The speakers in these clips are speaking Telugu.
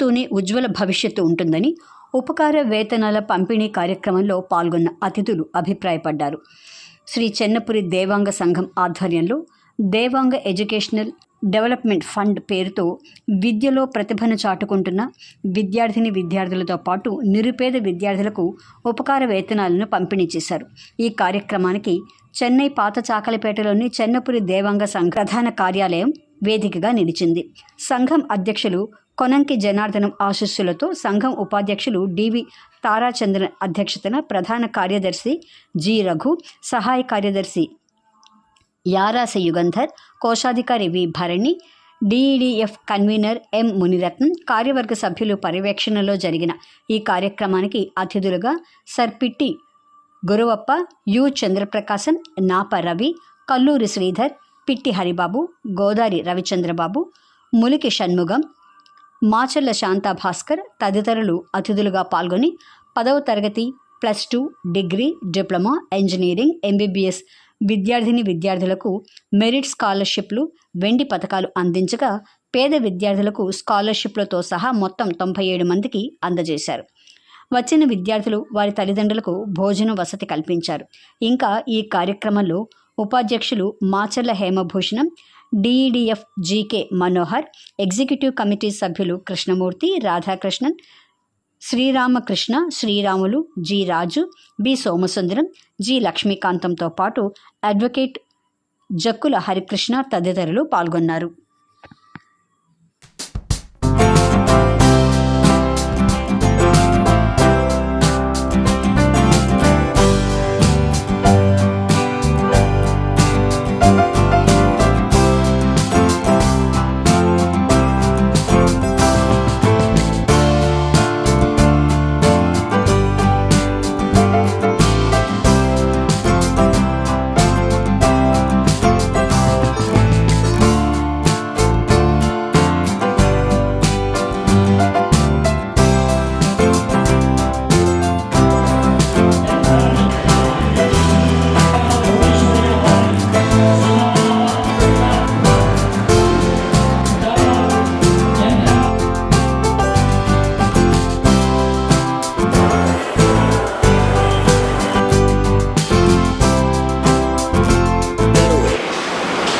విద్యతోనే ఉజ్వల భవిష్యత్తు ఉంటుందని ఉపకార వేతనాల పంపిణీ కార్యక్రమంలో పాల్గొన్న అతిథులు అభిప్రాయపడ్డారు. శ్రీ చెన్నపురి దేవాంగ సంఘం ఆధ్వర్యంలో దేవాంగ ఎడ్యుకేషనల్ డెవలప్మెంట్ ఫండ్ పేరుతో విద్యలో ప్రతిభను చాటుకుంటున్న విద్యార్థిని విద్యార్థులతో పాటు నిరుపేద విద్యార్థులకు ఉపకార వేతనాలను పంపిణీ చేశారు. ఈ కార్యక్రమానికి చెన్నై పాత చాకలిపేటలోని చెన్నపురి దేవాంగ సంఘ ప్రధాన కార్యాలయం వేదికగా నిలిచింది. సంఘం అధ్యక్షులు కొనంకి జనార్దనం ఆశీస్సులతో సంఘం ఉపాధ్యక్షులు డివి తారాచంద్రన్ అధ్యక్షతన ప్రధాన కార్యదర్శి జి రఘు సహాయ కార్యదర్శి యారాస యుగంధర్ కోశాధికారి V Bharani DEDF convener M Muniratnam కార్యవర్గ సభ్యులు పర్యవేక్షణలో జరిగిన ఈ కార్యక్రమానికి అతిథులుగా సర్పిట్టి గురువప్ప యు చంద్రప్రకాశన్ నాప రవి కల్లూరి శ్రీధర్ పిట్టి హరిబాబు గోదారి రవిచంద్రబాబు ములికి షణ్ముగం మాచర్ల శాంతా భాస్కర్ తదితరులు అతిథులుగా పాల్గొని పదవ తరగతి plus two degree diploma engineering MBBS విద్యార్థిని విద్యార్థులకు మెరిట్ స్కాలర్షిప్లు వెండి పథకాలు అందించగా పేద విద్యార్థులకు స్కాలర్షిప్లతో సహా మొత్తం తొంభై ఏడు మందికి అందజేశారు. వచ్చిన విద్యార్థులు వారి తల్లిదండ్రులకు భోజనం వసతి కల్పించారు. ఇంకా ఈ కార్యక్రమంలో ఉపాధ్యక్షులు Macharla Hemabhushanam DEDF GK Manohar executive committee సభ్యులు Krishnamurthy Radhakrishnan Sriramakrishna Sriramulu G Raju B Somasundaram G లక్ష్మీకాంతంతో పాటు అడ్వకేట్ జక్కుల హరికృష్ణ తదితరులు పాల్గొన్నారు.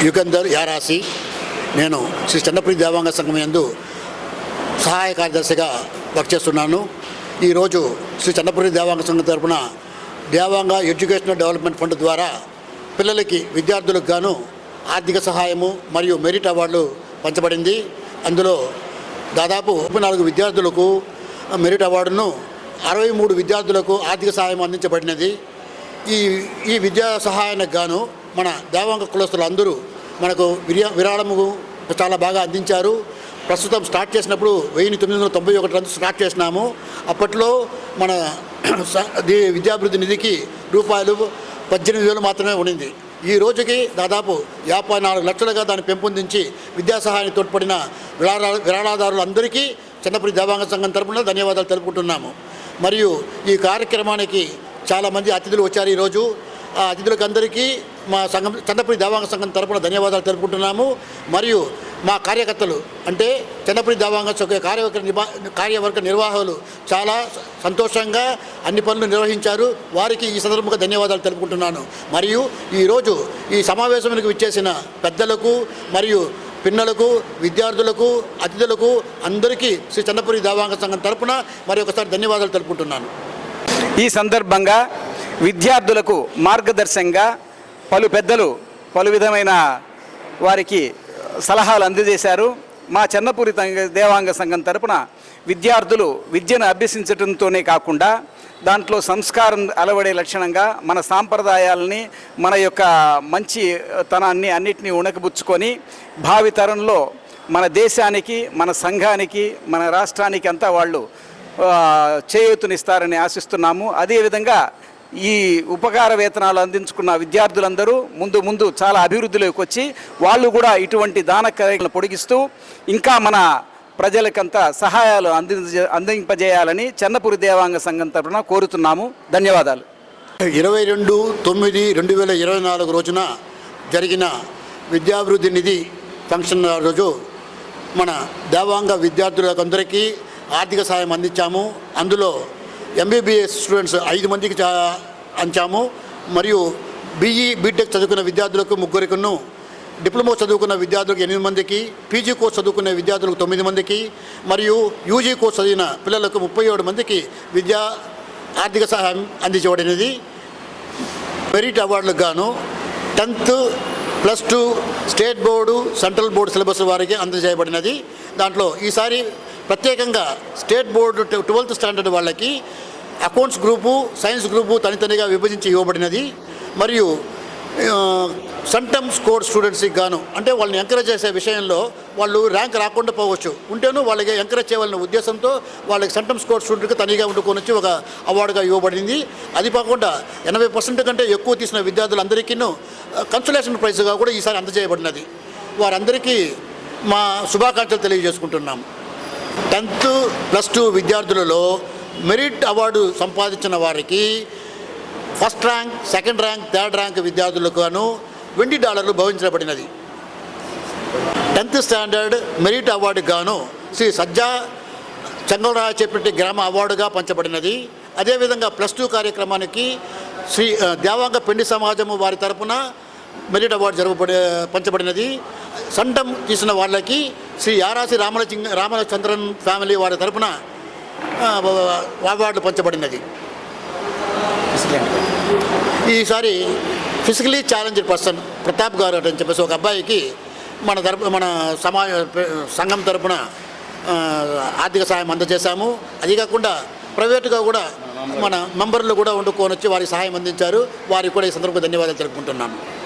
యుగంధర్ యారాసి నేను శ్రీ చన్నప్రి దేవాంగ సంఘం యందు సహాయ కార్యదర్శిగా వర్క్ చేస్తున్నాను. ఈరోజు శ్రీ చన్నపురి దేవాంగ సంఘం తరపున దేవాంగ ఎడ్యుకేషనల్ డెవలప్మెంట్ ఫండ్ ద్వారా పిల్లలకి విద్యార్థులకు గాను ఆర్థిక సహాయము మరియు మెరిట్ అవార్డులు పంచబడింది. అందులో దాదాపు ముప్పై నాలుగు విద్యార్థులకు మెరిట్ అవార్డును అరవై మూడు విద్యార్థులకు ఆర్థిక సహాయం అందించబడినది. ఈ ఈ విద్యా సహాయానికి గాను మన దేవాంగ కులస్తులు అందరూ మనకు విరియా విరాళము చాలా బాగా అందించారు. ప్రస్తుతం స్టార్ట్ చేసినప్పుడు వెయ్యి తొమ్మిది వందల తొంభై ఒకటి రందు స్టార్ట్ చేసినాము. అప్పట్లో మన స- విద్యాభివృద్ధి నిధికి రూపాయలు పద్దెనిమిది వేలు మాత్రమే ఉండింది. ఈ రోజుకి దాదాపు యాభై నాలుగు లక్షలుగా దాన్ని పెంపొందించి విద్యా సహాయానికి తోడ్పడిన విరాళ విరాళదారులందరికీ చిన్నప్పటి దేవాంగ సంఘం తరపున ధన్యవాదాలు తెలుపుకుంటున్నాము. మరియు ఈ కార్యక్రమానికి చాలామంది అతిథులు వచ్చారు ఈరోజు ఆ అతిథులకందరికీ మా సంఘం చంద్రపురి దేవాంగ సంఘం తరపున ధన్యవాదాలు తెలుపుకుంటున్నాము. మరియు మా కార్యకర్తలు అంటే చంద్రపురి దేవాంగ కార్యవర్గ కార్యవర్గ నిర్వాహకులు చాలా సంతోషంగా అన్ని పనులు నిర్వహించారు. వారికి ఈ సందర్భంగా ధన్యవాదాలు తెలుపుకుంటున్నాను. మరియు ఈరోజు ఈ సమావేశానికి విచ్చేసిన పెద్దలకు మరియు పిన్నలకు విద్యార్థులకు అతిథులకు అందరికీ శ్రీ చంద్రపురి దేవాంగ సంఘం తరపున మరి ఒకసారి ధన్యవాదాలు తెలుపుకుంటున్నాను. ఈ సందర్భంగా విద్యార్థులకు మార్గదర్శకంగా పలు పెద్దలు పలు విధమైన వారికి సలహాలు అందజేశారు. మా చెన్నపూరి దేవాంగ సంఘం తరపున విద్యార్థులు విద్యను అభ్యసించడంతోనే కాకుండా దాంట్లో సంస్కారం అలవడే లక్షణంగా మన సాంప్రదాయాలని మన యొక్క మంచి తనాన్ని అన్నిటినీ ఉణకబుచ్చుకొని భావితరంలో మన దేశానికి మన సంఘానికి మన రాష్ట్రానికి అంతా వాళ్ళు చేయూతనిస్తారని ఆశిస్తున్నాము. అదేవిధంగా ఈ ఉపకార వేతనాలు అందించుకున్న విద్యార్థులందరూ ముందు ముందు చాలా అభివృద్ధిలోకి వచ్చి వాళ్ళు కూడా ఇటువంటి దాన కార్యక్రమాలు పొడిగిస్తూ ఇంకా మన ప్రజలకంతా సహాయాలు అంది అందింపజేయాలని చెన్నపురి దేవాంగ సంఘం తరఫున కోరుతున్నాము. ధన్యవాదాలు. ఇరవై రెండు తొమ్మిది రెండు వేల ఇరవై నాలుగు రోజున జరిగిన విద్యాభివృద్ధి నిధి ఫంక్షన్ రోజు మన దేవాంగ విద్యార్థులందరికీ ఆర్థిక సహాయం అందించాము. అందులో ఎంబీబీఎస్ స్టూడెంట్స్ ఐదు మందికి అంచాము. మరియు బీఈ బీటెక్ చదువుకున్న విద్యార్థులకు ముగ్గురికను డిప్లొమా చదువుకున్న విద్యార్థులకు ఎనిమిది మందికి పీజీ కోర్స్ చదువుకునే విద్యార్థులకు తొమ్మిది మందికి మరియు యూజీ కోర్స్ చదివిన పిల్లలకు ముప్పై ఏడు మందికి విద్యా ఆర్థిక సహాయం అందించబడినది. మెరిట్ అవార్డులకు గాను tenth plus two state board central board syllabus వారికి అందజేయబడినది. దాంట్లో ఈసారి ప్రత్యేకంగా స్టేట్ బోర్డు ట్వెల్త్ స్టాండర్డ్ వాళ్ళకి అకౌంట్స్ గ్రూపు సైన్స్ గ్రూపు తనితనిగా విభజించి ఇవ్వబడినది. మరియు ఆ, సంటమ్ స్కోర్ స్టూడెంట్స్కి గాను అంటే వాళ్ళని ఎంకరేజ్ చేసే విషయంలో వాళ్ళు ర్యాంక్ రాకుండా పోవచ్చు. ఉంటేనూ వాళ్ళకి ఎంకరేజ్ చేయాలనే ఉద్దేశంతో వాళ్ళకి సంటమ్ స్కోర్ స్టూడెంట్కి తనిగా వండుకొని వచ్చి ఒక అవార్డుగా ఇవ్వబడింది. అది కాకుండా ఎనభై పర్సెంట్ కంటే ఎక్కువ తీసిన విద్యార్థులందరికీ కన్సలేషన్ ప్రైజ్గా కూడా ఈసారి అందజేయబడినది. వారందరికీ మా శుభాకాంక్షలు తెలియజేసుకుంటున్నాం. టెన్త్ ప్లస్ టూ విద్యార్థులలో మెరిట్ అవార్డు సంపాదించిన వారికి first rank second rank third rank విద్యార్థులకు వెండి డాలర్లు భవించబడినది. టెన్త్ స్టాండర్డ్ మెరిట్ అవార్డు గాను శ్రీ సజ్జా చంగలరాయ చెప్పినట్టు గ్రామ అవార్డుగా పంచబడినది. అదేవిధంగా ప్లస్ టూ కార్యక్రమానికి శ్రీ దేవాంగ పెండి సమాజము వారి తరపున మెరిట్ అవార్డు జరగబడి పంచబడినది. సంటం తీసిన వాళ్ళకి శ్రీ యారాసి రామలచింగ రామచంద్రన్ ఫ్యామిలీ వారి తరపున ఆ, అవార్డు పంచబడినది. ఈసారి ఫిజికలీ ఛాలెంజ్డ్ పర్సన్ ప్రతాప్ గారు అని చెప్పేసి ఒక అబ్బాయికి మన తరపు మన సమాజ సంఘం తరపున ఆర్థిక సహాయం అందజేశాము. అది కాకుండా ప్రైవేటుగా కూడా మన మెంబర్లు కూడా వండుకొని వచ్చి వారికి సహాయం అందించారు. వారికి కూడా ఈ సందర్భంగా ధన్యవాదాలు తెలుపుకుంటున్నాను.